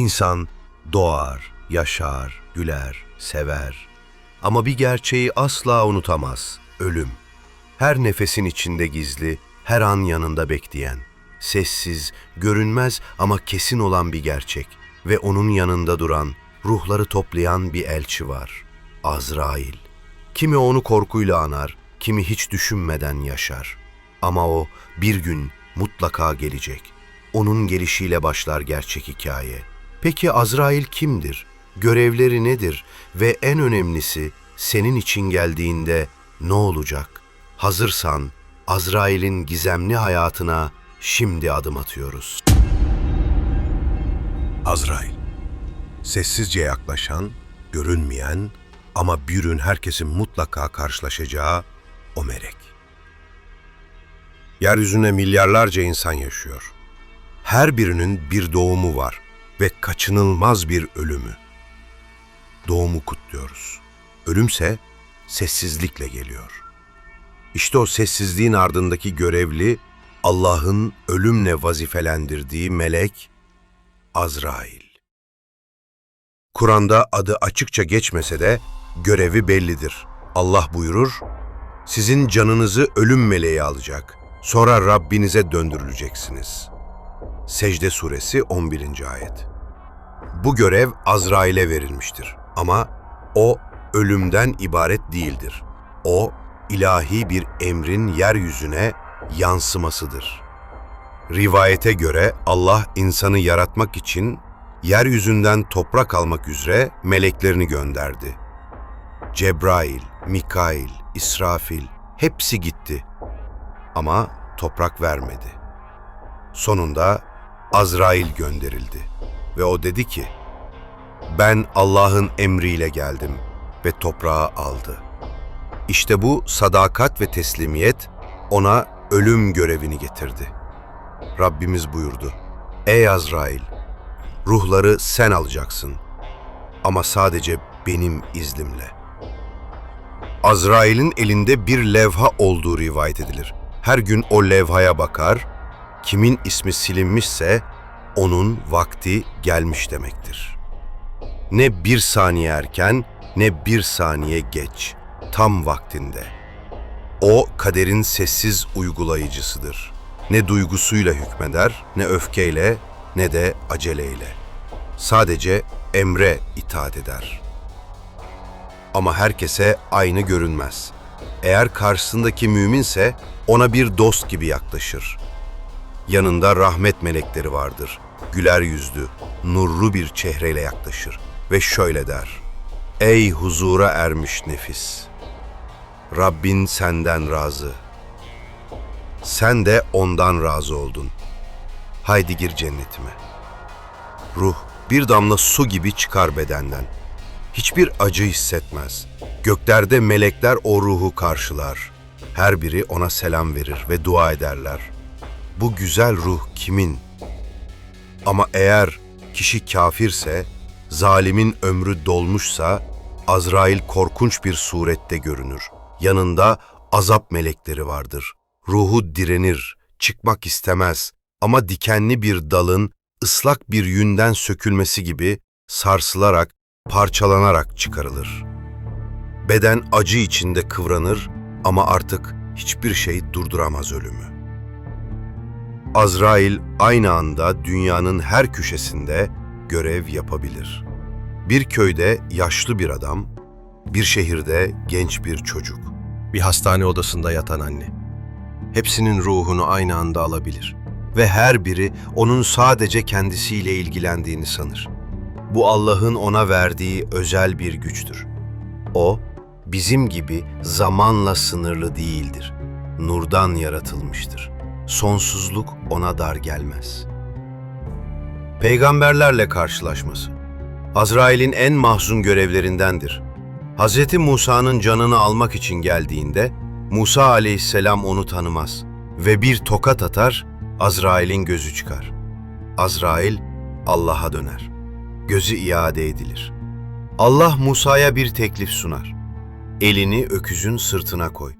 İnsan doğar, yaşar, güler, sever. Ama bir gerçeği asla unutamaz, ölüm. Her nefesin içinde gizli, her an yanında bekleyen. Sessiz, görünmez ama kesin olan bir gerçek ve onun yanında duran, ruhları toplayan bir elçi var. Azrail. Kimi onu korkuyla anar, kimi hiç düşünmeden yaşar. Ama o bir gün mutlaka gelecek. Onun gelişiyle başlar gerçek hikaye. Peki Azrail kimdir? Görevleri nedir? Ve en önemlisi senin için geldiğinde ne olacak? Hazırsan Azrail'in gizemli hayatına şimdi adım atıyoruz. Azrail. Sessizce yaklaşan, görünmeyen ama bir gün herkesin mutlaka karşılaşacağı o melek. Yeryüzüne milyarlarca insan yaşıyor. Her birinin bir doğumu var ve kaçınılmaz bir ölümü. Doğumu kutluyoruz. Ölümse sessizlikle geliyor. İşte o sessizliğin ardındaki görevli Allah'ın ölümle vazifelendirdiği melek Azrail. Kur'an'da adı açıkça geçmese de görevi bellidir. Allah buyurur, sizin canınızı ölüm meleği alacak. Sonra Rabbinize döndürüleceksiniz. Secde suresi 11. ayet. Bu görev Azrail'e verilmiştir ama o ölümden ibaret değildir. O ilahi bir emrin yeryüzüne yansımasıdır. Rivayete göre Allah insanı yaratmak için yeryüzünden toprak almak üzere meleklerini gönderdi. Cebrail, Mikail, İsrafil hepsi gitti. Ama toprak vermedi. Sonunda Azrail gönderildi ve o dedi ki, ben Allah'ın emriyle geldim ve toprağı aldı. İşte bu sadakat ve teslimiyet ona ölüm görevini getirdi. Rabbimiz buyurdu, Ey Azrail, ruhları sen alacaksın ama sadece benim iznimle. Azrail'in elinde bir levha olduğu rivayet edilir. Her gün o levhaya bakar, kimin ismi silinmişse onun vakti gelmiş demektir. Ne bir saniye erken ne bir saniye geç, tam vaktinde. O kaderin sessiz uygulayıcısıdır. Ne duygusuyla hükmeder, ne öfkeyle, ne de aceleyle. Sadece emre itaat eder. Ama herkese aynı görünmez. Eğer karşısındaki müminse ona bir dost gibi yaklaşır. Yanında rahmet melekleri vardır. Güler yüzlü, nurlu bir çehreyle yaklaşır ve şöyle der. Ey huzura ermiş nefis! Rabbin senden razı. Sen de ondan razı oldun. Haydi gir cennetime. Ruh bir damla su gibi çıkar bedenden. Hiçbir acı hissetmez. Göklerde melekler o ruhu karşılar. Her biri ona selam verir ve dua ederler. Bu güzel ruh kimin? Ama eğer kişi kafirse, zalimin ömrü dolmuşsa, Azrail korkunç bir surette görünür. Yanında azap melekleri vardır. Ruhu direnir, çıkmak istemez ama dikenli bir dalın ıslak bir yünden sökülmesi gibi sarsılarak, parçalanarak çıkarılır. Beden acı içinde kıvranır ama artık hiçbir şey durduramaz ölümü. Azrail aynı anda dünyanın her köşesinde görev yapabilir. Bir köyde yaşlı bir adam, bir şehirde genç bir çocuk, bir hastane odasında yatan anne. Hepsinin ruhunu aynı anda alabilir ve her biri onun sadece kendisiyle ilgilendiğini sanır. Bu Allah'ın ona verdiği özel bir güçtür. O, bizim gibi zamanla sınırlı değildir. Nurdan yaratılmıştır. Sonsuzluk ona dar gelmez. Peygamberlerle karşılaşması Azrail'in en mahzun görevlerindendir. Hz. Musa'nın canını almak için geldiğinde Musa aleyhisselam onu tanımaz ve bir tokat atar, Azrail'in gözü çıkar. Azrail Allah'a döner. Gözü iade edilir. Allah Musa'ya bir teklif sunar. Elini öküzün sırtına koy.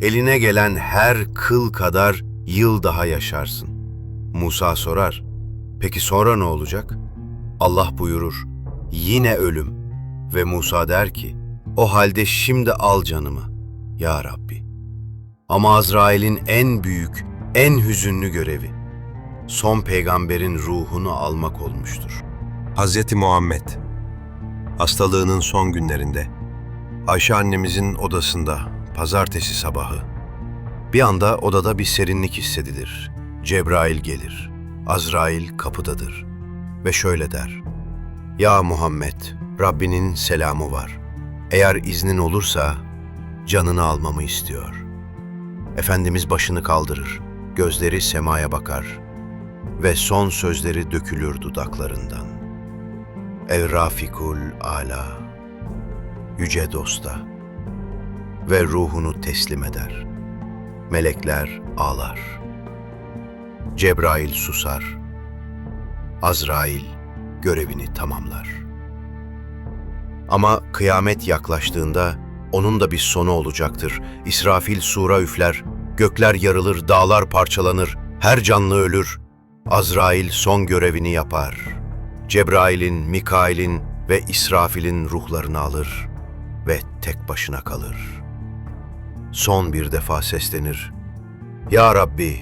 Eline gelen her kıl kadar yıl daha yaşarsın. Musa sorar, peki sonra ne olacak? Allah buyurur, yine ölüm. Ve Musa der ki, o halde şimdi al canımı, ya Rabbi. Ama Azrail'in en büyük, en hüzünlü görevi, son peygamberin ruhunu almak olmuştur. Hazreti Muhammed hastalığının son günlerinde Ayşe annemizin odasında pazartesi sabahı Bir anda odada bir serinlik hissedilir. Cebrail gelir. Azrail kapıdadır. Ve şöyle der. Ya Muhammed, Rabbinin selamı var. Eğer iznin olursa canını almamı istiyor. Efendimiz başını kaldırır. Gözleri semaya bakar. Ve son sözleri dökülür dudaklarından. Evrafikul ala. Yüce dosta. Ve ruhunu teslim eder. Melekler ağlar. Cebrail susar. Azrail görevini tamamlar. Ama kıyamet yaklaştığında onun da bir sonu olacaktır. İsrafil sura üfler, gökler yarılır, dağlar parçalanır, her canlı ölür. Azrail son görevini yapar. Cebrail'in, Mikail'in ve İsrafil'in ruhlarını alır ve tek başına kalır. Son bir defa seslenir. Ya Rabbi,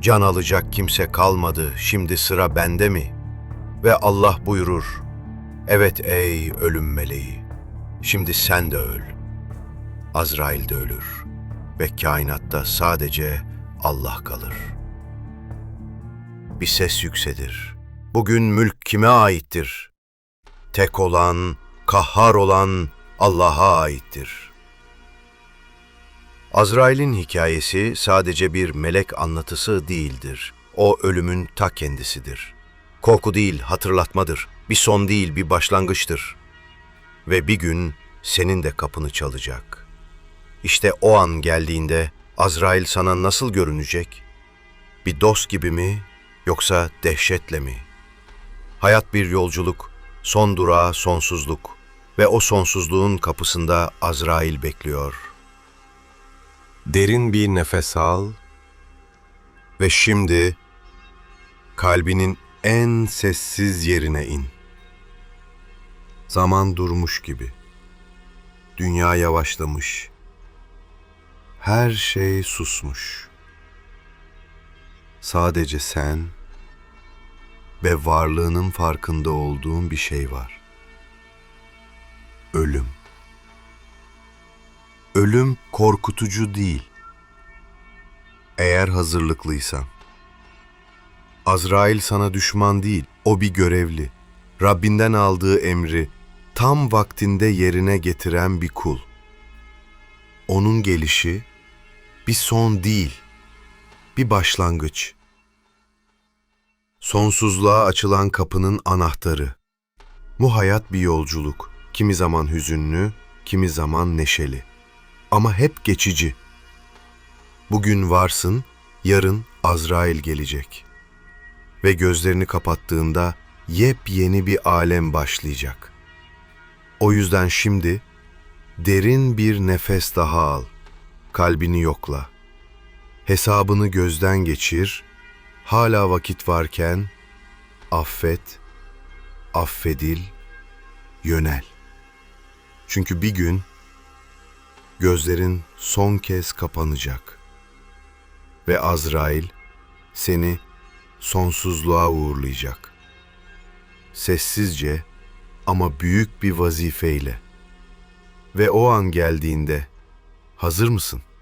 can alacak kimse kalmadı, şimdi sıra bende mi? Ve Allah buyurur, evet ey ölüm meleği, şimdi sen de öl. Azrail de ölür ve kainatta sadece Allah kalır. Bir ses yükselir. Bugün mülk kime aittir? Tek olan, kahhar olan Allah'a aittir.'' Azrail'in hikayesi sadece bir melek anlatısı değildir. O ölümün ta kendisidir. Korku değil, hatırlatmadır. Bir son değil, bir başlangıçtır. Ve bir gün senin de kapını çalacak. İşte o an geldiğinde Azrail sana nasıl görünecek? Bir dost gibi mi yoksa dehşetle mi? Hayat bir yolculuk, son durağı sonsuzluk ve o sonsuzluğun kapısında Azrail bekliyor.'' Derin bir nefes al Ve şimdi kalbinin en sessiz yerine in. Zaman durmuş gibi. Dünya yavaşlamış. Her şey susmuş. Sadece sen ve varlığının farkında olduğun bir şey var. Ölüm korkutucu değil. Eğer hazırlıklıysan. Azrail sana düşman değil, o bir görevli. Rabbinden aldığı emri tam vaktinde yerine getiren bir kul. Onun gelişi bir son değil, bir başlangıç. Sonsuzluğa açılan kapının anahtarı. Bu hayat bir yolculuk. Kimi zaman hüzünlü, kimi zaman neşeli. Ama hep geçici. Bugün varsın, yarın Azrail gelecek. Ve gözlerini kapattığında yepyeni bir alem başlayacak. O yüzden şimdi derin bir nefes daha al. Kalbini yokla. Hesabını gözden geçir. Hala vakit varken affet, affedil, yönel. Çünkü bir gün gözlerin son kez kapanacak ve Azrail seni sonsuzluğa uğurlayacak. Sessizce ama büyük bir vazifeyle. Ve o an geldiğinde hazır mısın?''